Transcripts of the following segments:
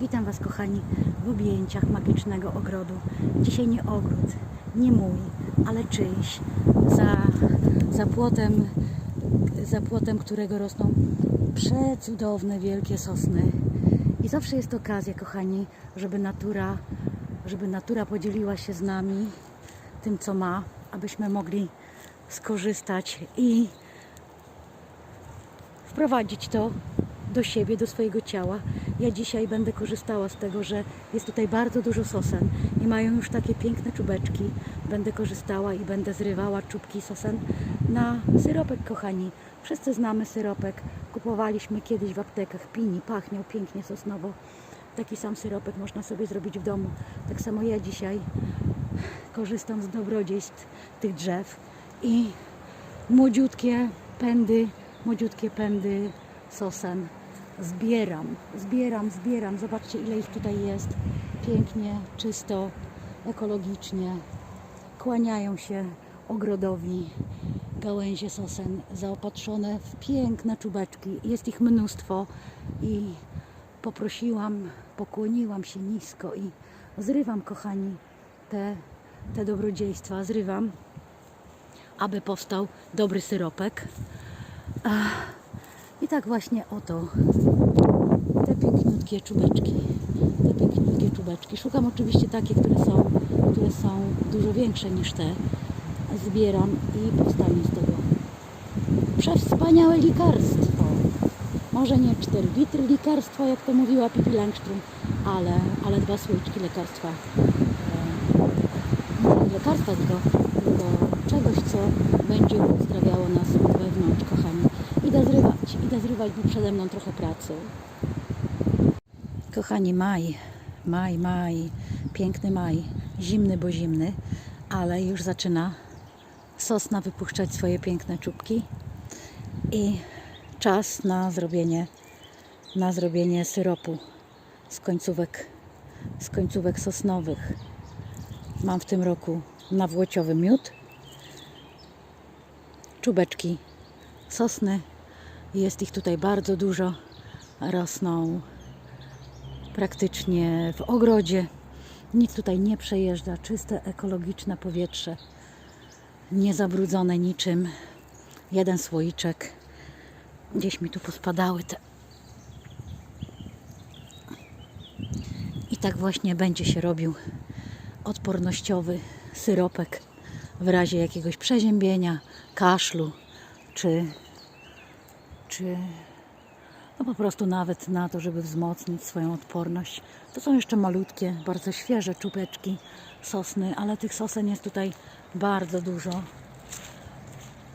Witam Was kochani w objęciach magicznego ogrodu. Dzisiaj nie ogród, nie mój, ale czyjś. Za, za płotem, za płotem którego rosną przecudowne wielkie sosny. I zawsze jest okazja, kochani, żeby natura, żeby natura podzieliła się z nami tym, co ma, abyśmy mogli skorzystać i wprowadzić to do siebie, do swojego ciała. Ja dzisiaj będę korzystała z tego, że jest tutaj bardzo dużo sosen i mają już takie piękne czubeczki. Będę korzystała i będę zrywała czubki sosen na syropek, kochani. Wszyscy znamy syropek. Kupowaliśmy kiedyś w aptekach. Pini, pachniał pięknie sosnowo. Taki sam syropek można sobie zrobić w domu. Tak samo ja dzisiaj korzystam z dobrodziejstw tych drzew i młodziutkie pędy, młodziutkie pędy sosen zbieram, zbieram, zbieram. Zobaczcie ile ich tutaj jest. Pięknie, czysto, ekologicznie. Kłaniają się ogrodowi gałęzie sosen zaopatrzone w piękne czubeczki. Jest ich mnóstwo i poprosiłam, pokłoniłam się nisko i zrywam, kochani, te, te dobrodziejstwa. Zrywam, aby powstał dobry syropek. I tak właśnie oto piękniutkie czubeczki. Te piękniutkie czubeczki. Szukam oczywiście takie, które są, które są dużo większe niż te. Zbieram i powstanie z tego przewspaniałe likarstwo. Może nie 4 litry likarstwa, jak to mówiła Pippi Langström, ale, ale dwa słoiczki lekarstwa. E, nie lekarstwa, tylko, tylko czegoś, co będzie uzdrawiało nas od wewnątrz, kochani. Idę zrywać, idę zrywać, bo przede mną trochę pracy. Kochani, maj, maj, maj, piękny maj, zimny, bo zimny, ale już zaczyna sosna wypuszczać swoje piękne czubki i czas na zrobienie, na zrobienie syropu z końcówek, z końcówek sosnowych. Mam w tym roku nawłociowy miód, czubeczki sosny. Jest ich tutaj bardzo dużo. Rosną praktycznie w ogrodzie. Nic tutaj nie przejeżdża. Czyste, ekologiczne powietrze. Niezabrudzone niczym. Jeden słoiczek. Gdzieś mi tu pospadały te. I tak właśnie będzie się robił odpornościowy syropek w razie jakiegoś przeziębienia, kaszlu czy, czy no po prostu nawet na to, żeby wzmocnić swoją odporność. To są jeszcze malutkie, bardzo świeże czubeczki sosny, ale tych sosen jest tutaj bardzo dużo.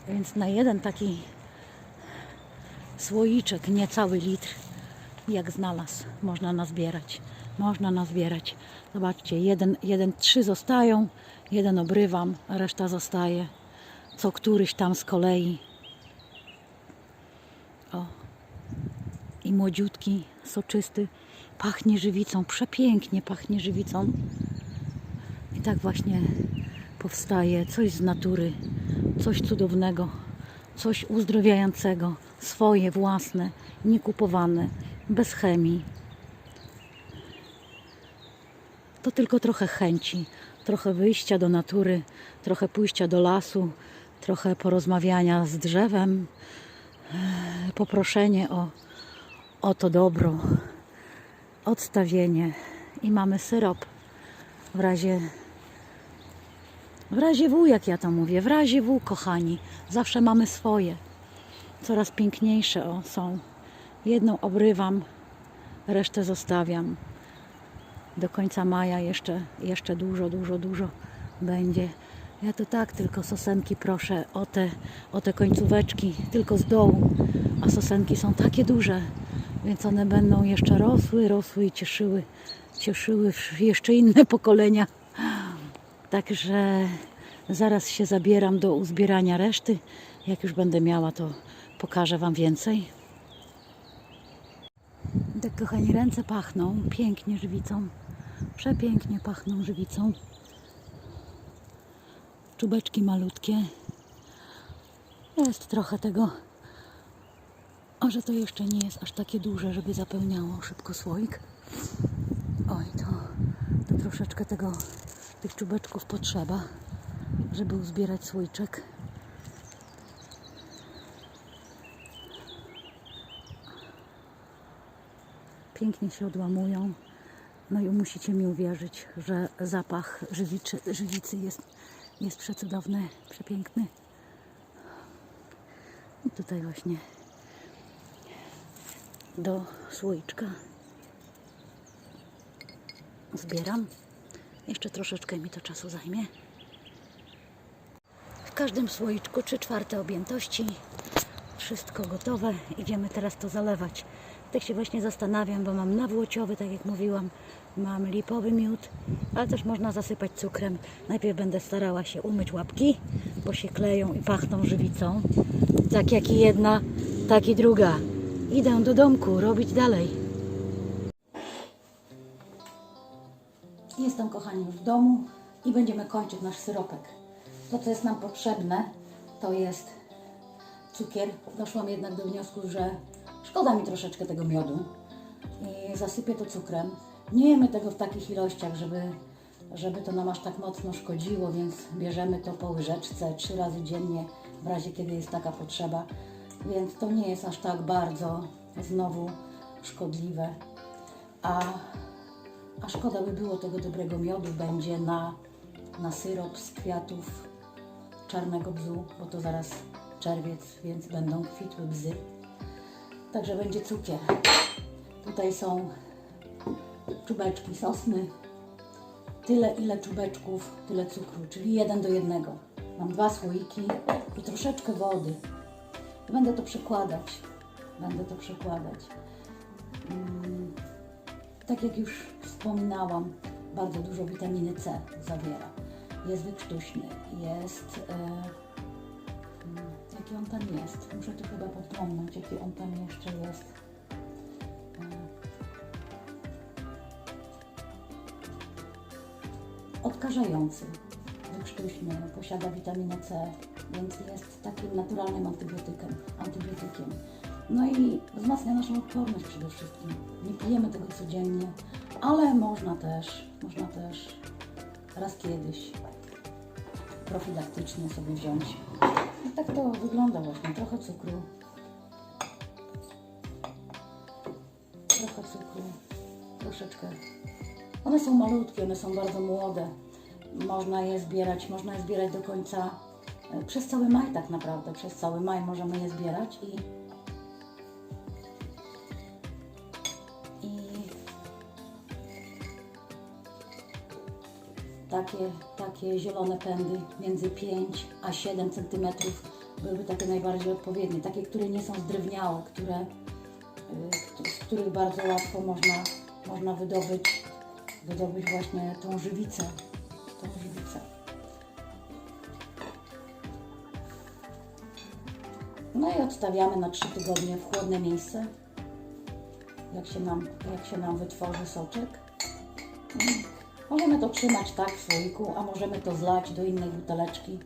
Więc na jeden taki słoiczek, niecały litr, jak znalazł, można nazbierać. Można nazbierać. Zobaczcie, jeden, jeden, trzy zostają, jeden obrywam, reszta zostaje. Co któryś tam z kolei. I młodziutki, soczysty, pachnie żywicą, przepięknie pachnie żywicą. I tak właśnie powstaje coś z natury, coś cudownego, coś uzdrowiającego, swoje, własne, niekupowane, bez chemii. To tylko trochę chęci, trochę wyjścia do natury, trochę pójścia do lasu, trochę porozmawiania z drzewem, poproszenie o, o to dobro, odstawienie i mamy syrop w razie w razie W, jak ja to mówię, w razie W, kochani, zawsze mamy swoje. Coraz piękniejsze o, są. Jedną obrywam, resztę zostawiam. Do końca maja jeszcze, jeszcze dużo, dużo, dużo będzie. Ja to tak, tylko sosenki proszę o te, o te końcóweczki, tylko z dołu. A sosenki są takie duże, więc one będą jeszcze rosły, rosły i cieszyły, cieszyły jeszcze inne pokolenia. Także zaraz się zabieram do uzbierania reszty. Jak już będę miała, to pokażę Wam więcej. Tak, kochani, ręce pachną pięknie żywicą. Przepięknie pachną żywicą. Czubeczki malutkie. Jest trochę tego. O, że to jeszcze nie jest aż takie duże, żeby zapełniało szybko słoik. Oj, to, to troszeczkę tego, tych czubeczków potrzeba, żeby uzbierać słoiczek. Pięknie się odłamują. No i musicie mi uwierzyć, że zapach żywiczy, żywicy jest, jest przecudowny, przepiękny. I tutaj właśnie do słoiczka zbieram. Jeszcze troszeczkę mi to czasu zajmie. W każdym słoiczku 3 czwarte objętości. Wszystko gotowe. Idziemy teraz to zalewać. Tak się właśnie zastanawiam, bo mam nawłociowy, tak jak mówiłam. Mam lipowy miód, ale też można zasypać cukrem. Najpierw będę starała się umyć łapki, bo się kleją i pachną żywicą. Tak jak i jedna, tak i druga. Idę do domku robić dalej. Jestem, kochani, już w domu i będziemy kończyć nasz syropek. To, co jest nam potrzebne, to jest cukier. Doszłam jednak do wniosku, że szkoda mi troszeczkę tego miodu i zasypię to cukrem. Nie jemy tego w takich ilościach, żeby, żeby to nam aż tak mocno szkodziło, więc bierzemy to po łyżeczce trzy razy dziennie, w razie kiedy jest taka potrzeba. Więc to nie jest aż tak bardzo znowu szkodliwe. A a szkoda by było tego dobrego miodu będzie na, na syrop z kwiatów czarnego bzu, bo to zaraz czerwiec, więc będą kwitły bzy. Także będzie cukier. Tutaj są czubeczki sosny. Tyle, ile czubeczków, tyle cukru, czyli jeden do jednego. Mam dwa słoiki i troszeczkę wody. Będę to przekładać. Będę to przekładać. Tak jak już wspominałam, bardzo dużo witaminy C zawiera. Jest wykrztuśny, jest. E, mm, jaki on tam jest? Muszę tu chyba podpomnieć, jaki on tam jeszcze jest. E, odkażający, wykrztuśny, posiada witaminę C, więc jest takim naturalnym antybiotykiem. antybiotykiem. No i wzmacnia naszą odporność przede wszystkim. Nie pijemy tego codziennie, ale można też, można też raz kiedyś profilaktycznie sobie wziąć. I tak to wygląda właśnie. Trochę cukru. Trochę cukru. Troszeczkę. One są malutkie, one są bardzo młode. Można je zbierać, można je zbierać do końca, e, przez cały maj tak naprawdę. Przez cały maj możemy je zbierać i i takie, takie zielone pędy między 5 a 7 cm byłyby takie najbardziej odpowiednie, takie, które nie są zdrewniałe, które, kt- z których bardzo łatwo można, można wydobyć, wydobyć właśnie tą żywicę, No i odstawiamy na 3 tygodnie w chłodne miejsce jak się nam, jak się nam wytworzy soczek. Możemy to trzymać tak w słoiku, a możemy to zlać do innej buteleczki.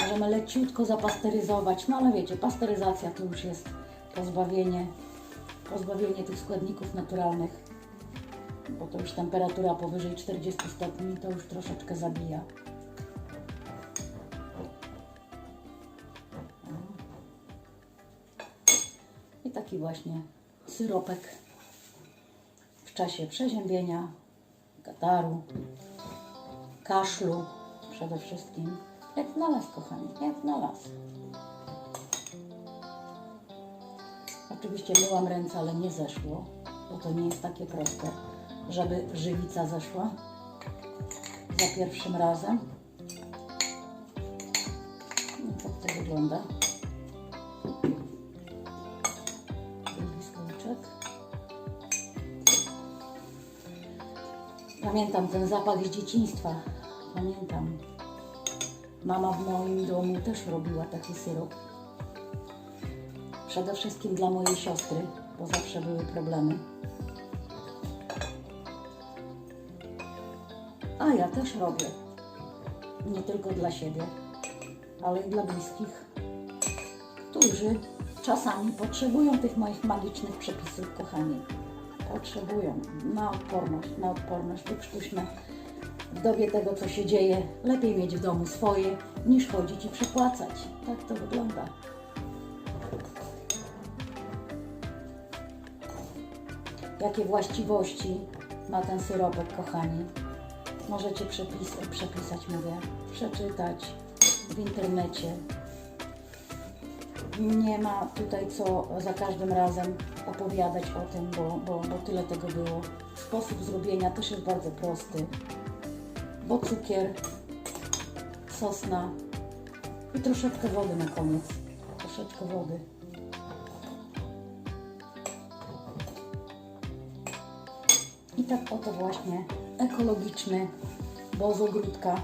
Możemy leciutko zapasteryzować, no ale wiecie, pasteryzacja to już jest pozbawienie, pozbawienie tych składników naturalnych, bo to już temperatura powyżej 40 stopni to już troszeczkę zabija. I taki właśnie syropek w czasie przeziębienia, kataru, kaszlu przede wszystkim. Jak znalazł, kochani, jak znalazł. Oczywiście myłam ręce, ale nie zeszło, bo to nie jest takie proste, żeby żywica zeszła za pierwszym razem. I tak to wygląda. Drugi słoiczek. Pamiętam ten zapach z dzieciństwa. Pamiętam. Mama w moim domu też robiła taki syrop. Przede wszystkim dla mojej siostry, bo zawsze były problemy. A ja też robię. Nie tylko dla siebie, ale i dla bliskich, którzy czasami potrzebują tych moich magicznych przepisów, kochani. Potrzebują na odporność, na odporność, to krztuśne. W dobie tego, co się dzieje, lepiej mieć w domu swoje, niż chodzić i przepłacać. Tak to wygląda. Jakie właściwości ma ten syropek, kochani? Możecie przepis przepisać, mówię, przeczytać w internecie. Nie ma tutaj co za każdym razem opowiadać o tym, bo, bo, bo tyle tego było. Sposób zrobienia też jest bardzo prosty, bo cukier, sosna i troszeczkę wody na koniec. Troszeczkę wody. I tak oto właśnie ekologiczny, bo z ogródka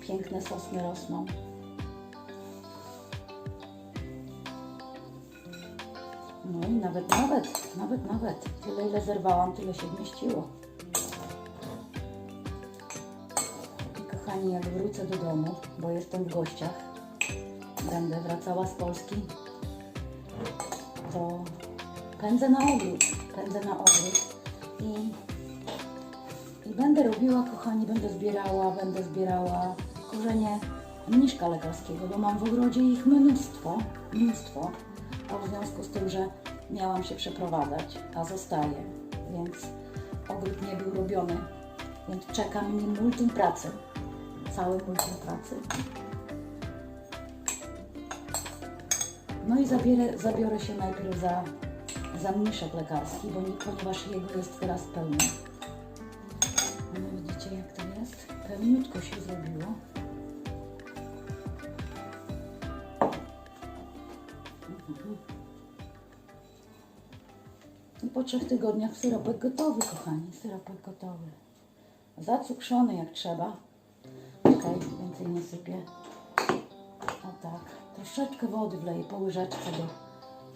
piękne sosny rosną. No i nawet, nawet, nawet, nawet. Tyle ile zerwałam, tyle się zmieściło. I kochani, jak wrócę do domu, bo jestem w gościach, będę wracała z Polski, to pędzę na ogród, pędzę na ogród i, i będę robiła, kochani, będę zbierała, będę zbierała korzenie mniszka lekarskiego, bo mam w ogrodzie ich mnóstwo, mnóstwo, a w związku z tym, że miałam się przeprowadzać, a zostaję, więc ogród nie był robiony, więc czeka mnie multum pracy, cały multum pracy. No i zabierę, zabiorę się najpierw za, za mniszek lekarski, bo nie, ponieważ jego jest teraz pełno. Jest? Pełniutko się zrobiło. I po trzech tygodniach syropek gotowy, kochani. Syropek gotowy. Zacukrzony jak trzeba. Okej, więcej nie sypię. O tak. Troszeczkę wody wleję po łyżeczce do,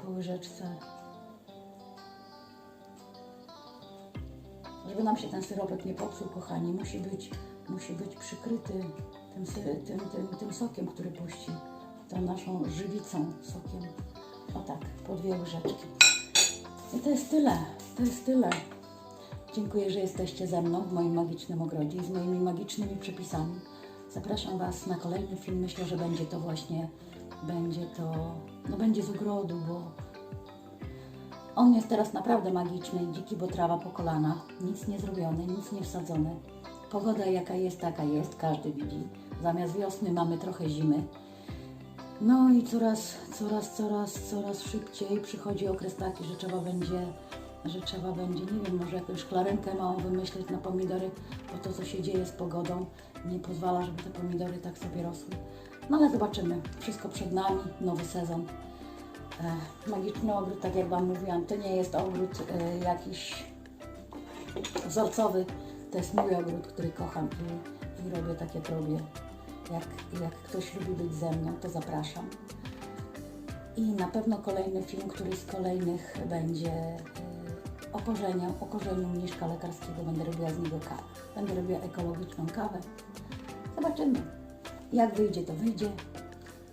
po łyżeczce. Żeby nam się ten syropek nie popsuł, kochani, musi być, musi być przykryty tym, tym, tym, tym sokiem, który puści. Tą naszą żywicą, sokiem. O tak, po dwie łyżeczki. I to jest tyle, to jest tyle. Dziękuję, że jesteście ze mną w moim magicznym ogrodzie i z moimi magicznymi przepisami. Zapraszam Was na kolejny film. Myślę, że będzie to właśnie, będzie to, no będzie z ogrodu, bo on jest teraz naprawdę magiczny dziki, bo trawa po kolana. Nic nie zrobione, nic nie wsadzone. Pogoda jaka jest, taka jest, każdy widzi. Zamiast wiosny mamy trochę zimy. No i coraz, coraz, coraz, coraz szybciej przychodzi okres taki, że trzeba będzie, że trzeba będzie, nie wiem, może jakąś szklarenkę małą wymyśleć na pomidory, bo to, co się dzieje z pogodą, nie pozwala, żeby te pomidory tak sobie rosły. No ale zobaczymy. Wszystko przed nami, nowy sezon. E, magiczny ogród, tak jak Wam mówiłam, to nie jest ogród e, jakiś wzorcowy. To jest mój ogród, który kocham i, i robię tak, jak robię. Jak, jak ktoś lubi być ze mną, to zapraszam. I na pewno kolejny film, który z kolejnych będzie y, o korzeniu, o korzeniu mniszka lekarskiego. Będę robiła z niego kawę. Będę robiła ekologiczną kawę. Zobaczymy. Jak wyjdzie, to wyjdzie,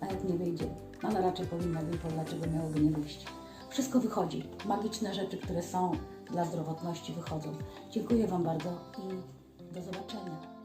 a jak nie wyjdzie, no ale raczej powinno wyjść, bo dlaczego miałoby nie wyjść. Wszystko wychodzi. Magiczne rzeczy, które są dla zdrowotności wychodzą. Dziękuję Wam bardzo i do zobaczenia.